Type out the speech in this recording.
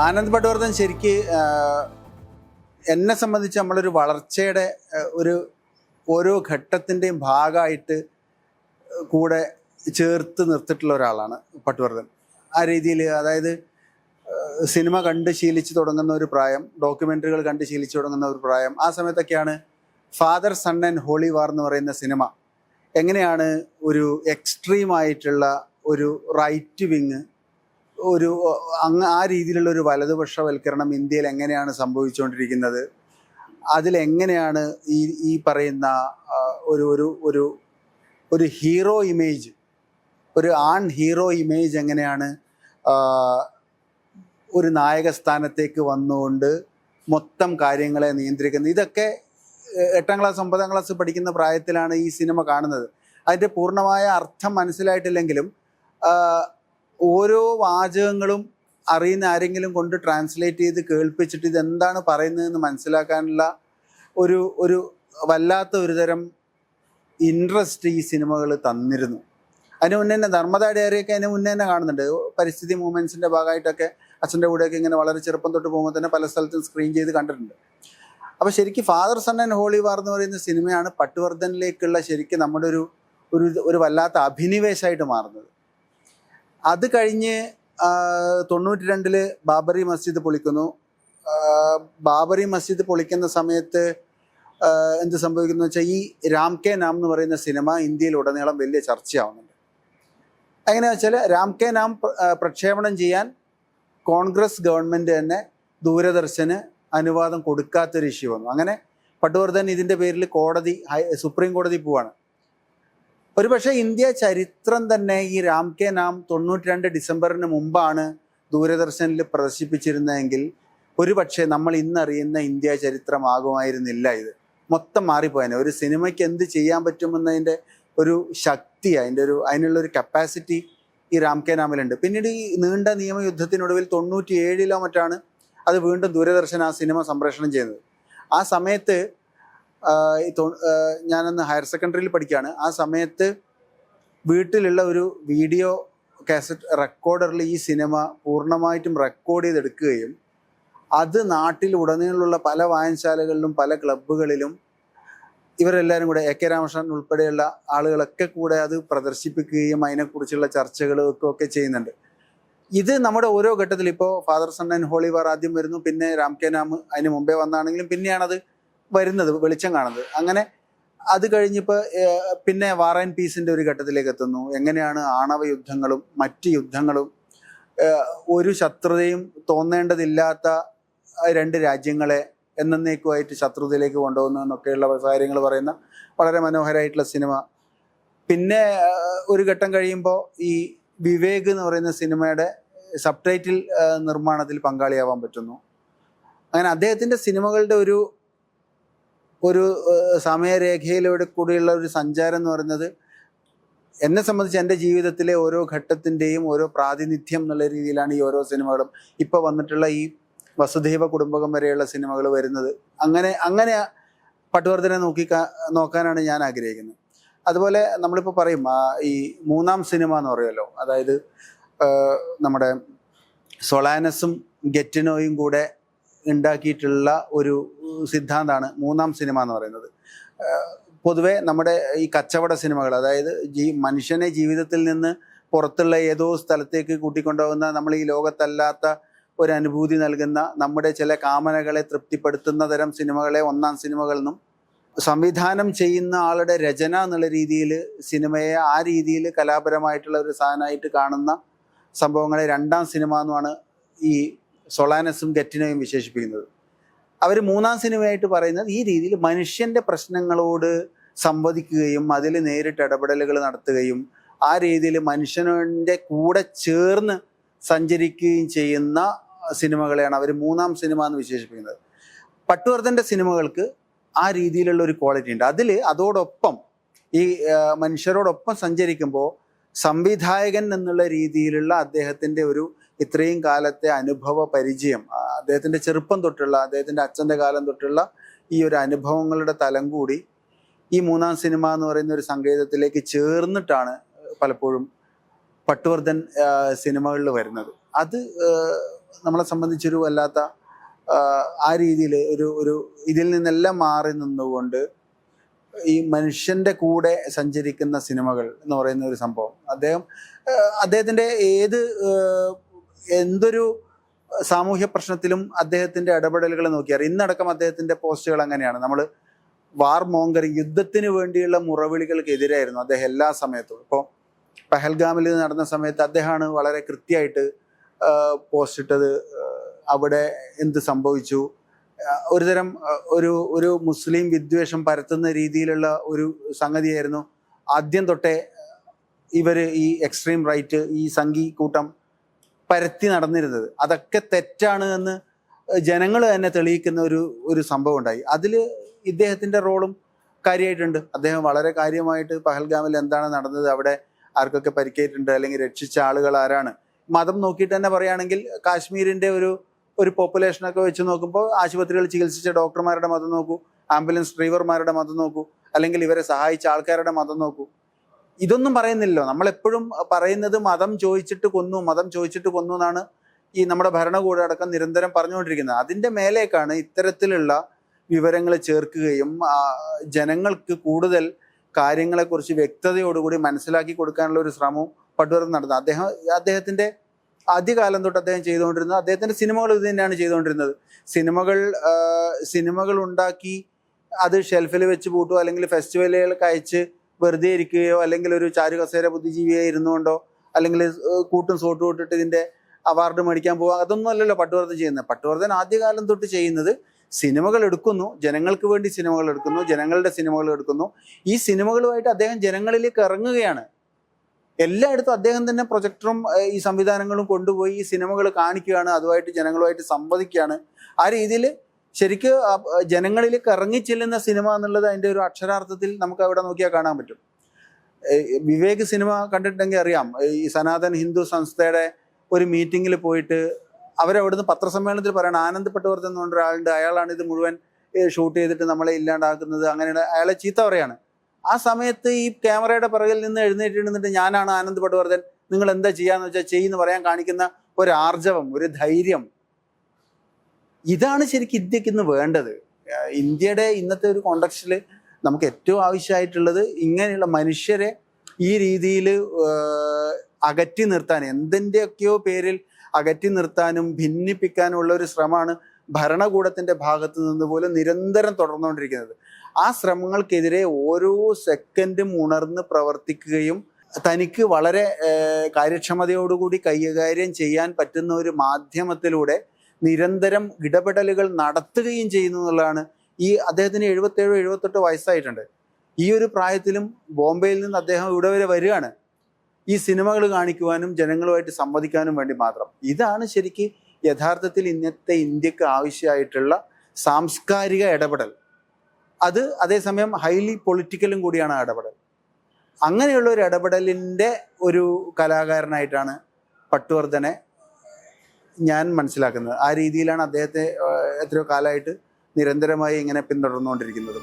ആനന്ദ് പട്വർദ്ധൻ ശരിക്ക് എന്നെ സംബന്ധിച്ച് നമ്മളൊരു വളർച്ചയുടെ ഒരു ഓരോ ഘട്ടത്തിന്റെയും ഭാഗമായിട്ട് കൂടെ ചേർത്ത് നിർത്തിയിട്ടുള്ള ഒരാളാണ് പട്വർദ്ധൻ. ആ രീതിയിൽ അതായത് സിനിമ കണ്ട് ശീലിച്ച് തുടങ്ങുന്ന ഒരു പ്രായം ഡോക്യുമെന്ററികൾ കണ്ട് ശീലിച്ച് തുടങ്ങുന്ന ഒരു പ്രായം ആ സമയത്തൊക്കെയാണ് father son and holy war എന്ന് പറയുന്ന സിനിമ എങ്ങനെയാണ് ഒരു എക്സ്ട്രീം ആയിട്ടുള്ള ഒരു റൈറ്റ് വിങ് ഒരു അങ്ങ് ആ രീതിയിലുള്ള ഒരു വലതുപക്ഷവൽക്കരണം ഇന്ത്യയിൽ എങ്ങനെയാണ് സംഭവിച്ചുകൊണ്ടിരിക്കുന്നത്? അതിലെങ്ങനെയാണ് ഈ ഈ പറയുന്ന ഒരു ഒരു ഒരു ഒരു ഹീറോ ഇമേജ് ഒരു ആൺ ഹീറോ ഇമേജ് എങ്ങനെയാണ് ഒരു നായക സ്ഥാനത്തേക്ക് വന്നുകൊണ്ട് മൊത്തം കാര്യങ്ങളെ നിയന്ത്രിക്കുന്നത്? ഇതൊക്കെ എട്ടാം ക്ലാസ് ഒമ്പതാം ക്ലാസ് പഠിക്കുന്ന പ്രായത്തിലാണ് ഈ സിനിമ കാണുന്നത്. അതിന്റെ പൂർണമായ അർത്ഥം മനസ്സിലായിട്ടില്ലെങ്കിലും ഓരോ വാചകങ്ങളും അറിയുന്ന ആരെങ്കിലും കൊണ്ട് ട്രാൻസ്ലേറ്റ് ചെയ്ത് കേൾപ്പിച്ചിട്ട് ഇതെന്താണ് പറയുന്നതെന്ന് മനസ്സിലാക്കാനുള്ള ഒരു ഒരു വല്ലാത്ത ഒരു തരം ഇൻട്രസ്റ്റ് ഈ സിനിമകൾ തന്നിരുന്നു. അതിന് മുന്നേ തന്നെ ധർമ്മദ ഡയറിയൊക്കെ അതിന് മുന്നേ തന്നെ കാണുന്നുണ്ട്. പരിസ്ഥിതി മൂവ്മെന്റ്സിന്റെ ഭാഗമായിട്ടൊക്കെ അച്ഛന്റെ കൂടെയൊക്കെ ഇങ്ങനെ വളരെ ചെറുപ്പം തൊട്ട് പോകുമ്പോൾ തന്നെ പല സ്ഥലത്തും സ്ക്രീൻ ചെയ്ത് കണ്ടിട്ടുണ്ട്. അപ്പോൾ ശരിക്കും father son and holy war എന്ന് പറയുന്ന സിനിമയാണ് പട്ടുവർദ്ധനിലേക്കുള്ള ശരിക്കും നമ്മുടെ ഒരു ഒരു ഒരു വല്ലാത്ത അഭിനിവേശമായിട്ട് മാറുന്നത്. അത് കഴിഞ്ഞ് തൊണ്ണൂറ്റി രണ്ടിൽ ബാബറി മസ്ജിദ് പൊളിക്കുന്നു. ബാബറി മസ്ജിദ് പൊളിക്കുന്ന സമയത്ത് എന്ത് സംഭവിക്കുന്നു വെച്ചാൽ ഈ രാം കെ നാം എന്ന് പറയുന്ന സിനിമ ഇന്ത്യയിൽ ഉടനീളം വലിയ ചർച്ചയാവുന്നുണ്ട്. എങ്ങനെയാ വെച്ചാൽ രാം കെ നാം പ്ര- പ്രക്ഷേപണം ചെയ്യാൻ കോൺഗ്രസ് ഗവൺമെന്റ് തന്നെ ദൂരദർശന് അനുവാദം കൊടുക്കാത്തൊരു ഇഷ്യൂ വന്നു. അങ്ങനെ പട്ടുവർദ്ധൻ ഇതിന്റെ പേരിൽ കോടതി സുപ്രീം കോടതി പോവാണ്. ഒരുപക്ഷെ ഇന്ത്യ ചരിത്രം തന്നെ ഈ രാം കെ നാം തൊണ്ണൂറ്റി രണ്ട് ഡിസംബറിന് മുമ്പാണ് ദൂരദർശനിൽ പ്രദർശിപ്പിച്ചിരുന്നതെങ്കിൽ ഒരുപക്ഷെ നമ്മൾ ഇന്നറിയുന്ന ഇന്ത്യ ചരിത്രമാകുമായിരുന്നില്ല ഇത്. മൊത്തം മാറിപ്പോയനെ. ഒരു സിനിമയ്ക്ക് എന്ത് ചെയ്യാൻ പറ്റുമെന്നതിന്റെ ഒരു ശക്തി അതിന്റെ ഒരു അതിനുള്ള ഒരു കപ്പാസിറ്റി ഈ രാം കെ നാമിലുണ്ട്. പിന്നീട് ഈ നീണ്ട നിയമയുദ്ധത്തിനൊടുവിൽ തൊണ്ണൂറ്റി ഏഴിലോ മറ്റാണ് അത് വീണ്ടും ദൂരദർശൻ ആ സിനിമ സംപ്രേഷണം ചെയ്യുന്നത്. ആ സമയത്ത് ഞാനന്ന് ഹയർ സെക്കൻഡറിയിൽ പഠിക്കുകയാണ്. ആ സമയത്ത് വീട്ടിലുള്ള ഒരു വീഡിയോ കാസറ്റ് റെക്കോർഡറിൽ ഈ സിനിമ പൂർണമായിട്ടും റെക്കോർഡ് ചെയ്തെടുക്കുകയും അത് നാട്ടിൽ ഉടനീളമുള്ള പല വായനശാലകളിലും പല ക്ലബ്ബുകളിലും ഇവരെല്ലാവരും കൂടെ എ കെ രാമകൃഷ്ണൻ ഉൾപ്പെടെയുള്ള ആളുകളൊക്കെ കൂടെ അത് പ്രദർശിപ്പിക്കുകയും അതിനെക്കുറിച്ചുള്ള ചർച്ചകളൊക്കെ ഒക്കെ ചെയ്യുന്നുണ്ട്. ഇത് നമ്മുടെ ഓരോ ഘട്ടത്തിൽ ഇപ്പോൾ father son and holy war ആദ്യം വരുന്നു. പിന്നെ രാം കെ നാം അതിന് മുമ്പേ വന്നാണെങ്കിലും പിന്നെയാണത് വരുന്നത് വെളിച്ചം കാണുന്നത്. അങ്ങനെ അത് കഴിഞ്ഞിപ്പോൾ പിന്നെ വാർ ആൻഡ് പീസിന്റെ ഒരു ഘട്ടത്തിലേക്ക് എത്തുന്നു. എങ്ങനെയാണ് ആണവ യുദ്ധങ്ങളും മറ്റ് യുദ്ധങ്ങളും ഒരു ശത്രുതയും തോന്നേണ്ടതില്ലാത്ത രണ്ട് രാജ്യങ്ങളെ എന്നേക്കുമായിട്ട് ശത്രുതയിലേക്ക് കൊണ്ടുപോകുന്നു എന്നൊക്കെയുള്ള കാര്യങ്ങൾ പറയുന്ന വളരെ മനോഹരമായിട്ടുള്ള സിനിമ. പിന്നെ ഒരു ഘട്ടം കഴിയുമ്പോൾ ഈ വിവേക് എന്ന് പറയുന്ന സിനിമയുടെ സബ്ടൈറ്റിൽ നിർമ്മാണത്തിൽ പങ്കാളിയാവാൻ പറ്റുന്നു. അങ്ങനെ അദ്ദേഹത്തിന്റെ സിനിമകളുടെ ഒരു ഒരു സമയരേഖയിലൂടെ കൂടിയുള്ള ഒരു സഞ്ചാരം എന്ന് പറയുന്നത് എന്നെ സംബന്ധിച്ച് എന്റെ ജീവിതത്തിലെ ഓരോ ഘട്ടത്തിന്റെയും ഓരോ പ്രാതിനിധ്യം എന്നുള്ള രീതിയിലാണ് ഈ ഓരോ സിനിമകളും ഇപ്പോൾ വന്നിട്ടുള്ള ഈ വസുധൈവ കുടുംബകം വരെയുള്ള സിനിമകൾ വരുന്നത്. അങ്ങനെ അങ്ങനെ പട്ടുവർദ്ധനെ നോക്കി നോക്കാനാണ് ഞാൻ ആഗ്രഹിക്കുന്നത്. അതുപോലെ നമ്മളിപ്പോൾ പറയും ഈ മൂന്നാം സിനിമ എന്ന് പറയുമല്ലോ അതായത് നമ്മുടെ സൊളാനസും ഗെറ്റിനോയും കൂടെ ഉണ്ടാക്കിയിട്ടുള്ള ഒരു സിദ്ധാന്തമാണ് മൂന്നാം സിനിമ എന്ന് പറയുന്നത്. പൊതുവേ നമ്മുടെ ഈ കച്ചവട സിനിമകൾ അതായത് ജീ മനുഷ്യനെ ജീവിതത്തിൽ നിന്ന് പുറത്തുള്ള ഏതോ സ്ഥലത്തേക്ക് കൂട്ടിക്കൊണ്ടുപോകുന്ന നമ്മൾ ഈ ലോകത്തല്ലാത്ത ഒരു അനുഭൂതി നൽകുന്ന നമ്മുടെ ചില കാമനകളെ തൃപ്തിപ്പെടുത്തുന്ന തരം സിനിമകളെ ഒന്നാം സിനിമകൾ എന്നും സംവിധാനം ചെയ്യുന്ന ആളുടെ രചന എന്നുള്ള രീതിയിൽ സിനിമയെ ആ രീതിയിൽ കലാപരമായിട്ടുള്ള ഒരു സാധനമായിട്ട് കാണുന്ന സംഭവങ്ങളെ രണ്ടാം സിനിമ എന്നുമാണ് ഈ സൊളാനസും ഗറ്റിനോയും വിശേഷിപ്പിക്കുന്നത്. അവർ മൂന്നാം സിനിമയായിട്ട് പറയുന്നത് ഈ രീതിയിൽ മനുഷ്യന്റെ പ്രശ്നങ്ങളോട് സംവദിക്കുകയും അതിൽ നേരിട്ട് ഇടപെടലുകൾ നടത്തുകയും ആ രീതിയിൽ മനുഷ്യന്റെ കൂടെ ചേർന്ന് സഞ്ചരിക്കുകയും ചെയ്യുന്ന സിനിമകളെയാണ് അവർ മൂന്നാം സിനിമ എന്ന് വിശേഷിപ്പിക്കുന്നത്. പട്ടുവർദ്ധന്റെ സിനിമകൾക്ക് ആ രീതിയിലുള്ള ഒരു ക്വാളിറ്റി ഉണ്ട്. അതിൽ അതോടൊപ്പം ഈ മനുഷ്യരോടൊപ്പം സഞ്ചരിക്കുമ്പോൾ സംവിധായകൻ എന്നുള്ള രീതിയിലുള്ള അദ്ദേഹത്തിന്റെ ഒരു ഇത്രയും കാലത്തെ അനുഭവ പരിചയം അദ്ദേഹത്തിന്റെ ചെറുപ്പം തൊട്ടുള്ള അദ്ദേഹത്തിന്റെ അച്ഛന്റെ കാലം തൊട്ടുള്ള ഈ ഒരു അനുഭവങ്ങളുടെ തലം കൂടി ഈ മൂന്നാം സിനിമ എന്ന് പറയുന്ന ഒരു സങ്കേതത്തിലേക്ക് ചേർന്നിട്ടാണ് പലപ്പോഴും പട്ടുവർദ്ധൻ സിനിമകളിൽ വരുന്നത്. അത് നമ്മളെ സംബന്ധിച്ചൊരു വല്ലാത്ത ആ, രീതിയിൽ ഒരു ഒരു ഇതിൽ നിന്നെല്ലാം മാറി നിന്നുകൊണ്ട് ഈ മനുഷ്യന്റെ കൂടെ സഞ്ചരിക്കുന്ന സിനിമകൾ എന്ന് പറയുന്ന ഒരു സംഭവം. അദ്ദേഹം അദ്ദേഹത്തിന്റെ ഏത് എന്തൊരു സാമൂഹ്യ പ്രശ്നത്തിലും അദ്ദേഹത്തിന്റെ ഇടപെടലുകൾ നോക്കിയാൽ ഇന്നടക്കം അദ്ദേഹത്തിന്റെ പോസ്റ്റുകൾ അങ്ങനെയാണ്. നമ്മൾ വാർ മോങ്കർ യുദ്ധത്തിന് വേണ്ടിയുള്ള മുറവിളികൾക്കെതിരായിരുന്നു അദ്ദേഹം എല്ലാ സമയത്തും. ഇപ്പോൾ പഹൽഗാമിൽ നടന്ന സമയത്ത് അദ്ദേഹമാണ് വളരെ കൃത്യമായിട്ട് പോസ്റ്റ് ഇട്ടത്. അവിടെ എന്ത് സംഭവിച്ചു? ഒരുതരം ഒരു ഒരു മുസ്ലിം വിദ്വേഷം പരത്തുന്ന രീതിയിലുള്ള ഒരു സംഗതിയായിരുന്നു. ആദ്യം തൊട്ടേ ഇവർ ഈ എക്സ്ട്രീം റൈറ്റ് ഈ സംഘി കൂട്ടം പരത്തി നടന്നിരുന്നത്. അതൊക്കെ തെറ്റാണ് എന്ന് ജനങ്ങൾ തന്നെ തെളിയിക്കുന്ന ഒരു ഒരു സംഭവം ഉണ്ടായി. അതിൽ ഇദ്ദേഹത്തിന്റെ റോളും കാര്യമായിട്ടുണ്ട്. അദ്ദേഹം വളരെ കാര്യമായിട്ട് പഹൽഗാമിൽ എന്താണ് നടന്നത് അവിടെ ആർക്കൊക്കെ പരിക്കേറ്റിട്ടുണ്ട് അല്ലെങ്കിൽ രക്ഷിച്ച ആളുകൾ ആരാണ്? മതം നോക്കിയിട്ട് തന്നെ പറയുകയാണെങ്കിൽ കാശ്മീരിന്റെ ഒരു ഒരു പോപ്പുലേഷനൊക്കെ വെച്ച് നോക്കുമ്പോൾ ആശുപത്രികൾ ചികിത്സിച്ച ഡോക്ടർമാരുടെ മതം നോക്കൂ ആംബുലൻസ് ഡ്രൈവർമാരുടെ മതം നോക്കൂ അല്ലെങ്കിൽ ഇവരെ സഹായിച്ച ആൾക്കാരുടെ മതം നോക്കൂ. ഇതൊന്നും പറയുന്നില്ലല്ലോ. നമ്മളെപ്പോഴും പറയുന്നത് മതം ചോദിച്ചിട്ട് കൊന്നു മതം ചോദിച്ചിട്ട് കൊന്നു എന്നാണ് ഈ നമ്മുടെ ഭരണകൂടം അടക്കം നിരന്തരം പറഞ്ഞുകൊണ്ടിരിക്കുന്നത്. അതിന്റെ മേലേക്കാണ് ഇത്തരത്തിലുള്ള വിവരങ്ങൾ ചേർക്കുകയും ജനങ്ങൾക്ക് കൂടുതൽ കാര്യങ്ങളെക്കുറിച്ച് വ്യക്തതയോടുകൂടി മനസ്സിലാക്കി കൊടുക്കാനുള്ള ഒരു ശ്രമവും പട്ടുവർന്ന് നടന്നത്. അദ്ദേഹം അദ്ദേഹത്തിന്റെ ആദ്യകാലം തൊട്ട് അദ്ദേഹം ചെയ്തുകൊണ്ടിരുന്നത് അദ്ദേഹത്തിന്റെ സിനിമകൾ ഇത് തന്നെയാണ് ചെയ്തുകൊണ്ടിരുന്നത്. സിനിമകൾ സിനിമകൾ ഉണ്ടാക്കി അത് ഷെൽഫിൽ വെച്ച് പൂട്ടുക അല്ലെങ്കിൽ ഫെസ്റ്റിവലുകൾക്ക് അയച്ച് വെറുതെ ഇരിക്കുകയോ അല്ലെങ്കിൽ ഒരു ചാരുകസേര ബുദ്ധിജീവിയായി ഇരുന്നുകൊണ്ടോ അല്ലെങ്കിൽ കൂട്ടും സോട്ടും ഇട്ടിട്ട് ഇതിന്റെ അവാർഡ് മേടിക്കാൻ പോവുക അതൊന്നും അല്ലല്ലോ പട്ടുവർദ്ധൻ ചെയ്യുന്നത്. പട്ടുവർദ്ധൻ ആദ്യകാലം തൊട്ട് ചെയ്യുന്നത് സിനിമകൾ എടുക്കുന്നു ജനങ്ങൾക്ക് വേണ്ടി സിനിമകൾ എടുക്കുന്നു ജനങ്ങളുടെ സിനിമകൾ എടുക്കുന്നു. ഈ സിനിമകളുമായിട്ട് അദ്ദേഹം ജനങ്ങളിലേക്ക് ഇറങ്ങുകയാണ്. എല്ലായിടത്തും അദ്ദേഹം തന്നെ പ്രൊജക്ടറും ഈ സംവിധാനങ്ങളും കൊണ്ടുപോയി ഈ സിനിമകൾ കാണിക്കുകയാണ് അതുമായിട്ട് ജനങ്ങളുമായിട്ട് സംവദിക്കുകയാണ്. ആ രീതിയിൽ ശരിക്ക് ജനങ്ങളിലേക്ക് ഇറങ്ങിച്ചെല്ലുന്ന സിനിമ എന്നുള്ളത് അതിന്റെ ഒരു അക്ഷരാർത്ഥത്തിൽ നമുക്ക് അവിടെ നോക്കിയാൽ കാണാൻ പറ്റും. വിവേക് സിനിമ കണ്ടിട്ടുണ്ടെങ്കിൽ അറിയാം. ഈ സനാതൻ ഹിന്ദു സംസ്ഥയുടെ ഒരു മീറ്റിങ്ങിൽ പോയിട്ട് അവരവിടുന്ന് പത്രസമ്മേളനത്തിൽ പറയണം ആനന്ദ് പട്ടവർദ്ധൻ എന്ന് പറഞ്ഞ ഒരാളുണ്ട്. അയാളാണ് ഇത് മുഴുവൻ ഷൂട്ട് ചെയ്തിട്ട് നമ്മളെ ഇല്ലാണ്ടാക്കുന്നത്. അങ്ങനെയുള്ള അയാളെ ചീത്ത പറയാണ്. ആ സമയത്ത് ഈ ക്യാമറയുടെ പിറകിൽ നിന്ന് എഴുന്നേറ്റിരുന്നിട്ട് ഞാനാണ് ആനന്ദ് പട്ടുവർദ്ധൻ നിങ്ങൾ എന്താ ചെയ്യാന്ന് വെച്ചാൽ ചെയ്യുന്നു പറയാൻ കാണിക്കുന്ന ഒരു ആർജവം ഒരു ധൈര്യം ഇതാണ് ശരിക്കും ഇന്ത്യയ്ക്ക് ഇന്ന് വേണ്ടത്. ഇന്ത്യയുടെ ഇന്നത്തെ ഒരു കോണ്ടക്സ്റ്റിൽ നമുക്ക് ഏറ്റവും ആവശ്യമായിട്ടുള്ളത് ഇങ്ങനെയുള്ള മനുഷ്യരെ ഈ രീതിയിൽ അകറ്റി നിർത്താൻ എന്തിന്റെയൊക്കെയോ പേരിൽ അകറ്റി നിർത്താനും ഭിന്നിപ്പിക്കാനുമുള്ള ഒരു ശ്രമമാണ് ഭരണകൂടത്തിന്റെ ഭാഗത്ത് നിന്ന് പോലും നിരന്തരം തുടർന്നുകൊണ്ടിരിക്കുന്നത്. ആ ശ്രമങ്ങൾക്കെതിരെ ഓരോ സെക്കൻഡും ഉണർന്ന് പ്രവർത്തിക്കുകയും തനിക്ക് വളരെ കാര്യക്ഷമതയോടുകൂടി കൈകാര്യം ചെയ്യാൻ പറ്റുന്ന ഒരു മാധ്യമത്തിലൂടെ നിരന്തരം ഇടപെടലുകൾ നടത്തുകയും ചെയ്യുന്നു എന്നുള്ളതാണ് ഈ അദ്ദേഹത്തിന് എഴുപത്തേഴോ എഴുപത്തെട്ടോ വയസ്സായിട്ടുണ്ട്. ഈ ഒരു പ്രായത്തിലും ബോംബെയിൽ നിന്ന് അദ്ദേഹം ഇവിടെ വരെ വരികയാണ്. ഈ സിനിമകൾ കാണിക്കുവാനും ജനങ്ങളുമായിട്ട് സംവദിക്കാനും വേണ്ടി മാത്രം. ഇതാണ് ശരിക്ക് യഥാർത്ഥത്തിൽ ഇന്നത്തെ ഇന്ത്യയ്ക്ക് ആവശ്യമായിട്ടുള്ള സാംസ്കാരിക ഇടപെടൽ. അത് അതേസമയം ഹൈലി പൊളിറ്റിക്കലും കൂടിയാണ് ഇടപെടൽ. അങ്ങനെയുള്ള ഒരു ഇടപെടലിന്റെ ഒരു കലാകാരനായിട്ടാണ് പട്ടുവർദ്ധനെ ഞാൻ മനസ്സിലാക്കുന്നത് ആ രീതിയിലാണ് അദ്ദേഹത്തെ എത്രയോ കാലമായിട്ട് നിരന്തരമായി ഇങ്ങനെ പിന്തുടർന്നുകൊണ്ടിരിക്കുന്നത്.